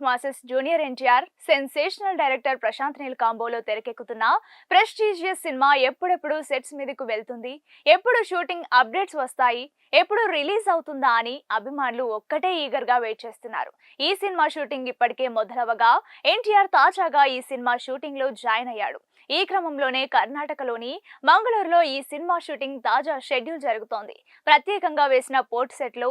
Of masses junior NTR sensational director Prashanth Neel కాంబోలో తెరకెక్కుతున్న prestigious cinema ఎప్పుడెప్పుడు sets మీదకు వెళ్తుంది? ఎప్పుడు షూటింగ్ అప్డేట్స్ వస్తాయి? ఎప్పుడు రిలీజ్ అవుతుందా అని అభిమానులు ఒక్కటే ఈగర్గా వెయిట్ చేస్తున్నారు. ఈ సినిమా షూటింగ్ ఇప్పటికే మొదలవగా ఎన్టీఆర్ తాజాగా ఈ సినిమా షూటింగ్లో జాయిన్ అయ్యాడు. ఈ క్రమంలోనే కర్ణాటకలోని మంగళూరులో ఈ సినిమా షూటింగ్ తాజా షెడ్యూల్ జరుగుతోంది. ప్రత్యేకంగా వేసిన పోర్ట్ సెట్లో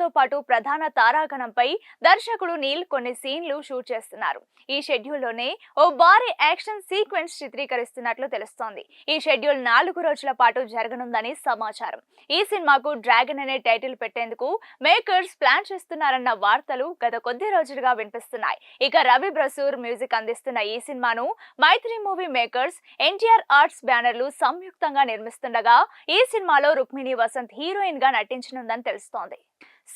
తో పాటు ప్రధాన తారాగణంపై దర్శకుడు నీల్ కొన్ని సీన్లు షూట్ చేస్తున్నారు. ఈ షెడ్యూల్లోనే ఓ భారీ యాక్షన్ సీక్వెన్స్ చిత్రీకరిస్తున్నట్లు తెలుస్తోంది. ఈ షెడ్యూల్ నాలుగు రోజుల పాటు జరగనుందని సమాచారం. ఈ సినిమాకు డ్రాగన్ అనే టైటిల్ పెట్టేందుకు మేకర్స్ ప్లాన్ చేస్తున్నారన్న వార్తలు గత కొద్ది రోజులుగా వినిపిస్తున్నాయి. ఇక రవి బ్రసూర్ మ్యూజిక్ అందిస్తున్న ఈ సినిమాను Mythri movie makers NTR arts బ్యానర్లు సంయుక్తంగా నిర్మిస్తుండగా ఈ సినిమాలో రుక్మిణి వసంత్ హీరోయిన్గా నటించనుందని తెలుస్తోంది.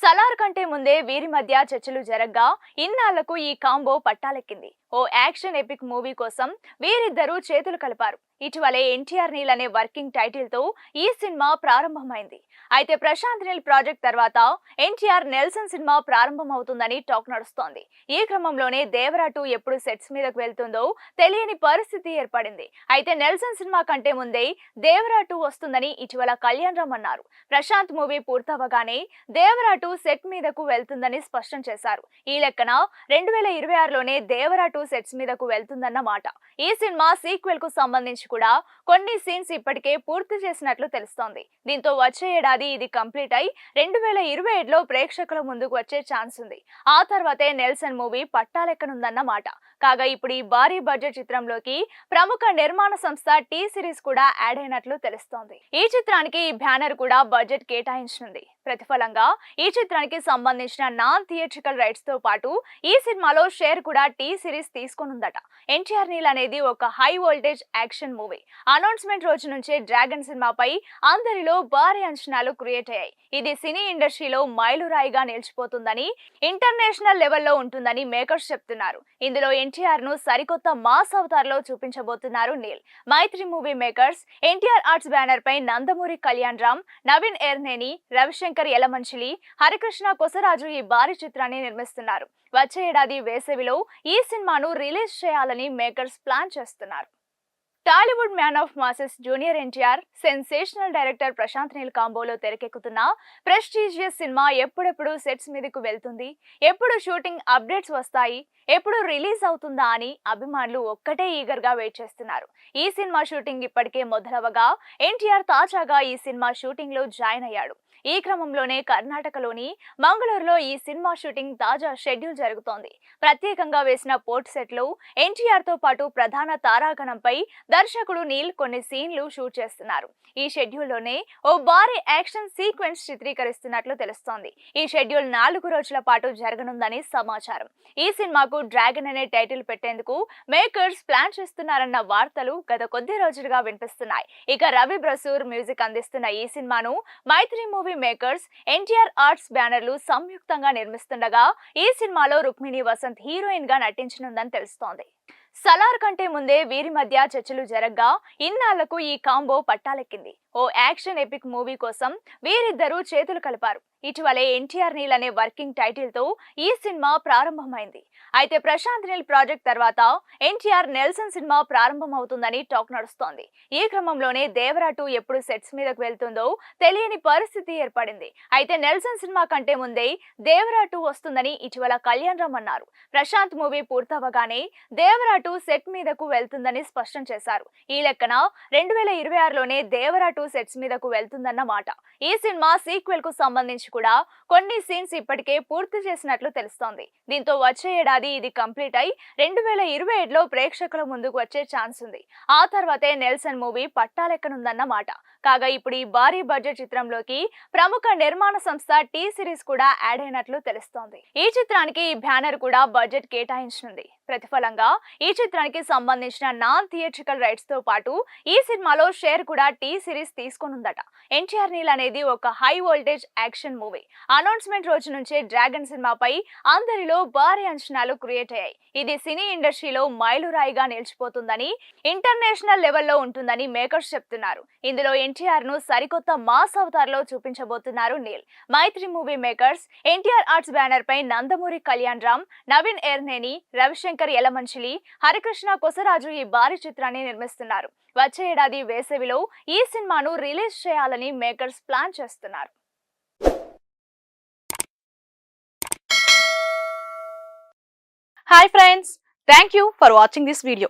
సలార్ కంటే ముందే వీరి మధ్య చర్చలు జరగ్గా ఇన్నాళ్ళకు ఈ కాంబో పట్టాలెక్కింది. ఓ యాక్షన్ ఎపిక్ మూవీ కోసం వీరిద్దరూ చేతులు కలిపారు. ఇటీవలే ఎన్టీఆర్ నీల్ అనే వర్కింగ్ టైటిల్తో ఈ సినిమా ప్రారంభమైంది. అయితే ప్రశాంత్ నీల్ ప్రాజెక్ట్ తర్వాత ఎన్టీఆర్ నెల్సన్ సినిమా ప్రారంభమవుతుందని టాక్ నడుస్తోంది. ఈ క్రమంలోనే దేవరా టూ ఎప్పుడు సెట్స్ మీదకు వెళ్తుందో తెలియని పరిస్థితి ఏర్పడింది. అయితే నెల్సన్ సినిమా కంటే ముందే దేవరా టూ వస్తుందని ఇటీవల కళ్యాణ్ రామ్ అన్నారు. ప్రశాంత్ మూవీ పూర్తవగానే దేవరా టూ సెట్ మీదకు వెళ్తుందని స్పష్టం చేశారు. ఈ లెక్కన రెండు వేల ఇరవై ఆరులోనే దేవరా టూ సెట్స్ మీదకు వెళ్తుందన్న మాట ఈ సినిమా సీక్వెల్కు సంబంధించి కూడా కొన్ని సీన్స్ ఇప్పటికే పూర్తి చేసినట్లు తెలుస్తోంది. దీంతో వచ్చే ఏడాది ఇది కంప్లీట్ అయి రెండు వేల ఇరవై ఏడులో ప్రేక్షకుల ముందుకు వచ్చే ఛాన్స్ ఉంది. ఆ తర్వాతే నెల్సన్ మూవీ పట్టాలెక్కనుందన్నమాట. కాగా ఇప్పుడు ఈ భారీ బడ్జెట్ చిత్రంలోకి ప్రముఖ నిర్మాణ సంస్థ టీ సిరీస్ కూడా యాడ్ అయినట్లు తెలుస్తోంది. ఈ చిత్రానికి ఈ బ్యానర్ కూడా బడ్జెట్ కేటాయించనుంది. ప్రతిఫలంగా ఈ చిత్రానికి సంబంధించిన నాన్ థియేట్రికల్ రైట్స్తో పాటు ఈ సినిమాలో షేర్ కూడా టీ సిరీస్ తీసుకునుందట. ఎన్టీఆర్ నీల్ అనేది ఒక high voltage action movie. Announcement రోజు నుంచే డ్రాగన్ సినిమాపై అందరిలో భారీ అంచనాలు క్రియేట్ అయ్యాయి. ఇది సినీ ఇండస్ట్రీలో మైలురాయిగా నిలిచిపోతుందని ఇంటర్నేషనల్ లెవెల్లో ఉంటుందని మేకర్స్ చెప్తున్నారు. ఇందులో ఎన్టీఆర్ను సరికొత్త మాస్ అవతార్లో చూపించబోతున్నారు Neel. Mythri movie makers NTR arts banner పై నందమూరి కళ్యాణ్ రామ్ నవీన్ ఎర్నేని రవిశంకర్ శంకర్ యలమంచిలి హరికృష్ణ కొసరాజు ఈ భారీ చిత్రాన్ని నిర్మిస్తున్నారు. వచ్చే ఏడాది వేసవిలో ఈ సినిమాను రిలీజ్ చేయాలని మేకర్స్ ప్లాన్ చేస్తున్నారు. Tollywood man of masses junior NTR sensational director Prashanth Neel కాంబోలో తెరకెక్కుతున్న ప్రెస్టీజియస్ సినిమా ఎప్పుడెప్పుడు సెట్స్ మీదకు వెళ్తుంది? ఎప్పుడు షూటింగ్ అప్డేట్స్ వస్తాయి? ఎప్పుడు రిలీజ్ అవుతుందా అని అభిమానులు ఒక్కటే ఈగర్గా వెయిట్ చేస్తున్నారు. ఈ సినిమా షూటింగ్ ఇప్పటికే మొదలవగా ఎన్టీఆర్ తాజాగా ఈ సినిమా షూటింగ్లో జాయిన్ అయ్యాడు. ఈ క్రమంలోనే కర్ణాటకలోని మంగళూరులో ఈ సినిమా షూటింగ్ తాజా షెడ్యూల్ జరుగుతోంది. ప్రత్యేకంగా వేసిన పోర్ట్ సెట్లో ఎన్టీఆర్తో పాటు ప్రధాన తారాగణంపై దర్శకుడు నీల్ కొన్ని సీన్లు షూట్ చేస్తున్నారు. ఈ షెడ్యూల్లోనే ఓ భారీ యాక్షన్ సీక్వెన్స్ చిత్రీకరిస్తున్నట్లు తెలుస్తోంది. ఈ షెడ్యూల్ నాలుగు రోజుల పాటు జరగనుందని సమాచారం. ఈ సినిమాకు డ్రాగన్ అనే టైటిల్ పెట్టేందుకు మేకర్స్ ప్లాన్ చేస్తున్నారన్న వార్తలు గత కొద్ది రోజులుగా వినిపిస్తున్నాయి. ఇక రవి బ్రసూర్ మ్యూజిక్ అందిస్తున్న ఈ సినిమాను Mythri movie makers NTR arts బ్యానర్లు సంయుక్తంగా నిర్మిస్తుండగా ఈ సినిమాలో రుక్మిణి వసంత్ హీరోయిన్గా నటించనుందని తెలుస్తోంది. సలార్ కంటే ముందే వీరి మధ్య చర్చలు జరగ్గా ఇన్నాళ్ళకు ఈ కాంబో పట్టాలెక్కింది. ఓ యాక్షన్ ఎపిక్ మూవీ కోసం వీరిద్దరూ చేతులు కలిపారు. ఇటీవలే ఎన్టీఆర్ నీల్ అనే వర్కింగ్ టైటిల్తో ఈ సినిమా ప్రారంభమైంది. అయితే ప్రశాంత్ నీల్ ప్రాజెక్ట్ తర్వాత ఎన్టీఆర్ నెల్సన్ సినిమా ప్రారంభమవుతుందని టాక్ నడుస్తోంది. ఈ క్రమంలోనే దేవరా టూ ఎప్పుడు సెట్స్ మీదకు వెళ్తుందో తెలియని పరిస్థితి ఏర్పడింది. అయితే నెల్సన్ సినిమా కంటే ముందే దేవరా టూ వస్తుందని ఇటీవల కళ్యాణ్ రామ్ అన్నారు. ప్రశాంత్ మూవీ పూర్తవగానే దేవరా టూ సెట్ మీదకు వెళ్తుందని స్పష్టం చేశారు. ఈ లెక్కన రెండు వేల ఇరవై ఆరులోనే దేవరా టూ సెట్స్ మీదకు వెళ్తుందన్నమాట ఈ సినిమా సీక్వెల్కు సంబంధించి కూడా కొన్ని సీన్స్ ఇప్పటికే పూర్తి చేసినట్లు తెలుస్తోంది. దీంతో వచ్చే ఏడాది ఇది కంప్లీట్ అయి రెండు వేల ఇరవై ఏడులో ప్రేక్షకుల ముందుకు వచ్చే ఛాన్స్ ఉంది. ఆ తర్వాతే నెల్సన్ మూవీ పట్టాలెక్కనుందన్నమాట కాగా ఇప్పుడు ఈ భారీ బడ్జెట్ చిత్రంలోకి ప్రముఖ నిర్మాణ సంస్థ టీ సిరీస్ కూడా యాడ్ అయినట్లు తెలుస్తోంది. ఈ చిత్రానికి ఈ బ్యానర్ కూడా బడ్జెట్ కేటాయించనుంది. ప్రతిఫలంగా ఈ చిత్రానికి సంబంధించిన నాన్ థియేట్రికల్ రైట్స్తో పాటు ఈ సినిమాలో షేర్ కూడా టీ సిరీస్ తీసుకునుందట. ఎన్టీఆర్ నీల్ అనేది ఒక high voltage action movie. Announcement రోజు నుంచే డ్రాగన్ సినిమాపై అందరిలో భారీ అంచనాలు క్రియేట్ అయ్యాయి. ఇది సినీ ఇండస్ట్రీలో మైలురాయిగా నిలిచిపోతుందని ఇంటర్నేషనల్ లెవెల్లో ఉంటుందని మేకర్స్ చెప్తున్నారు. ఇందులో ఎన్టీఆర్ను సరికొత్త మాస్ అవతార్లో చూపించబోతున్నారు Neel. Mythri movie makers NTR arts banner పై నందమూరి కళ్యాణ్ రామ్ నవీన్ ఎర్నేని రవిశంకర్ యలమంచిలి హరికృష్ణ కొసరాజు ఈ భారీ చిత్రాన్ని నిర్మిస్తున్నారు. వచ్చే ఏడాది వేసవిలో ఈ సినిమాను రిలీజ్ చేయాలని మేకర్స్ ప్లాన్ చేస్తున్నారు. Hi friends thank you for watching this video